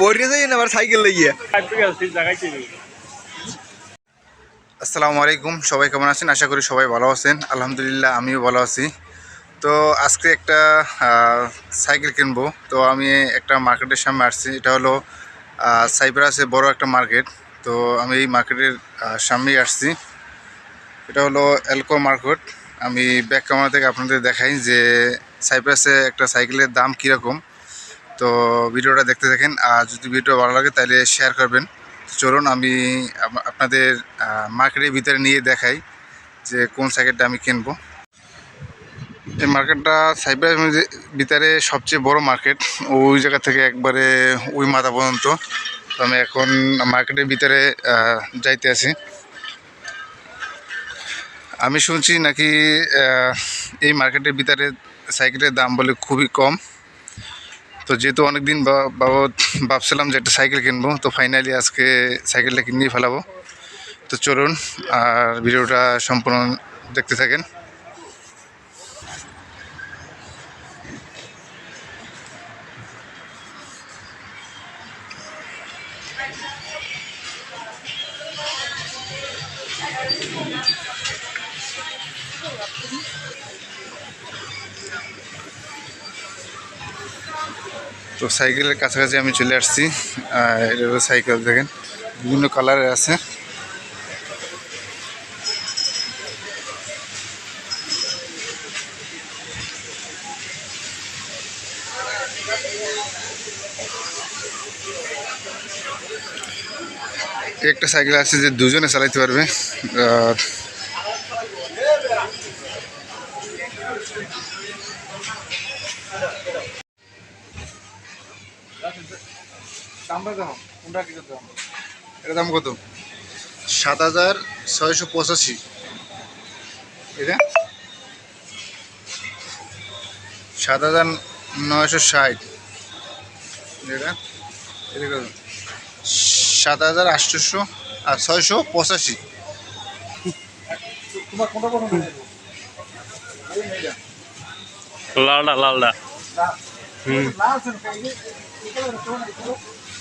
পড়ে সাইকেল আসসালামু আলাইকুম, সবাই কেমন আছেন? আশা করি সবাই ভালো আছেন। আলহামদুলিল্লাহ, আমিও ভালো আছি। তো আজকে একটা সাইকেল কিনবো। তো আমি একটা মার্কেটের সামনে আসছি, এটা হলো সাইপ্রাসে বড় একটা মার্কেট। তো আমি এই মার্কেটের সামনেই আসছি। এটা হলো এলকো মার্কেট। আমি ব্যাক ক্যামেরা থেকে আপনাদের দেখাই যে সাইপ্রাসে একটা সাইকেলের দাম কীরকম। তো ভিডিওটা দেখতে থাকেন, আর যদি ভিডিও ভালো লাগে তাহলে শেয়ার করবেন। চলুন আমি আপনাদের মার্কেটের ভিতরে নিয়ে দেখাই যে কোন সাইকেলটা আমি কিনবো। এই মার্কেটটা সাইবার ভিতরে সবচেয়ে বড় মার্কেট ওই জায়গা থেকে একবারে ওই মাথা পর্যন্ত। তো আমি এখন মার্কেটের ভিতরে যাইতে আছি। আমি শুনছি নাকি এই মার্কেটের ভিতরে সাইকেলের দাম বলে খুবই কম। তো যেহেতু অনেকদিন বাবদ ভাবছিলাম যে একটা সাইকেল কিনবো, তো ফাইনালি আজকে সাইকেলটা কিনেই ফেলাবো। তো চলুন, আর ভিডিওটা সম্পূর্ণ দেখতে থাকেন। তো সাইকেলের কাছাকাছি আমি চলে আসছি। এটা সাইকেল, দেখেন। বিভিন্ন কালারের আছে। একটা সাইকেল আছে যে দুজনে চালাইতে পারবে। আর এটার দাম কত? সাত হাজার ছয়শো পঁচাশি। এটা সাত হাজার নয়শো ষাট। এটা এটা কত? সাত হাজার আটশোশো আর ছয়শো পঁচাশি। লালডা লালডা। হুম।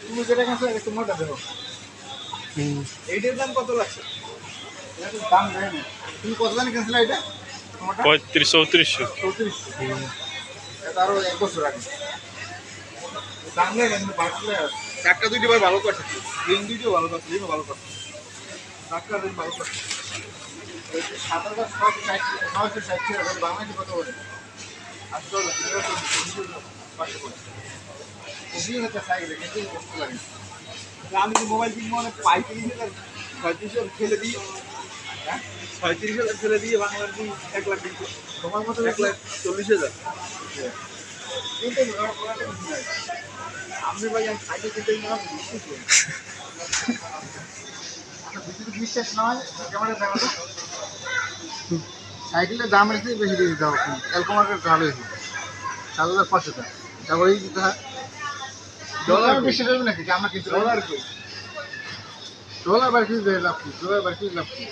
তুমি যেটা কাছে একটু মোটা দেবো এইটার দাম কত লাগছে? দাম দেয় না তুমি কত দাম কিনছিলে এটা তোমারটা? পঁয়ত্রিশ চৌত্রিশশো চৌত্রিশ। এটা আরও এক বছর আগে। দাম নেই কিন্তু বাড়লে চারটা দুইটি বার ভালো করছে। রিং দুইটিও ভালো করছে রিংও ভালো করছে। চারটা রিং ভালো করছে। সাত হাজার ছশো ষাট নয়শো ষাট বাংলাদেশে কত বলে আমি যে মোবাইল কিনবো মানে পাইকারি হাজার ছয়ত্রিশ হাজার ফেলে দিই হ্যাঁ ছয়ত্রিশ হাজার ফেলে দিয়ে বাংলার কি এক লাখ দিচ্ছ তোমার মতো এক লাখ চল্লিশ হাজার আপনি ভাই আমি মনে হয় বিশ্বাস নয় ক্যামেরা দেখো সাইকেলের দাম এসে বেশি দিয়ে দিতে হবে। অ্যালকোমার্কেট ভালো হয়েছে। সাত হাজার পাঁচশো টাকা তারপরেই দিতে হয় ডলার বেশি দেবে নাকি? আমরা কিন্তু ডলার কই? ডলার বার কিছু দেয় লাভ কি? ডলার বার কিছু লাভ কি?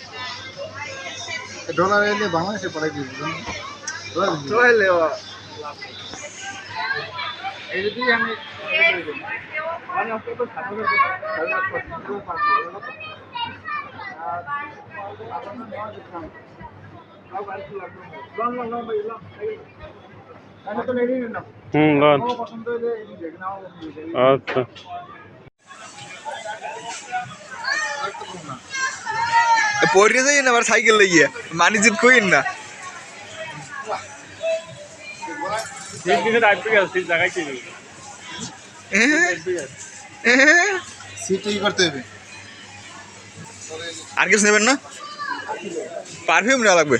ডলার এলে বাংলাদেশে পড়াই দিয়ে দিবেন ডলার এই যদি আমি মানে অন্তত সাত হাজার হুম লন পছন্দ হলে নাও আচ্ছা পড়ে যাই না আবার সাইকেল লেগে মানিজিৎ কইন না। আর কিছু নেবেন না? পারফিউম নেওয়া লাগবে।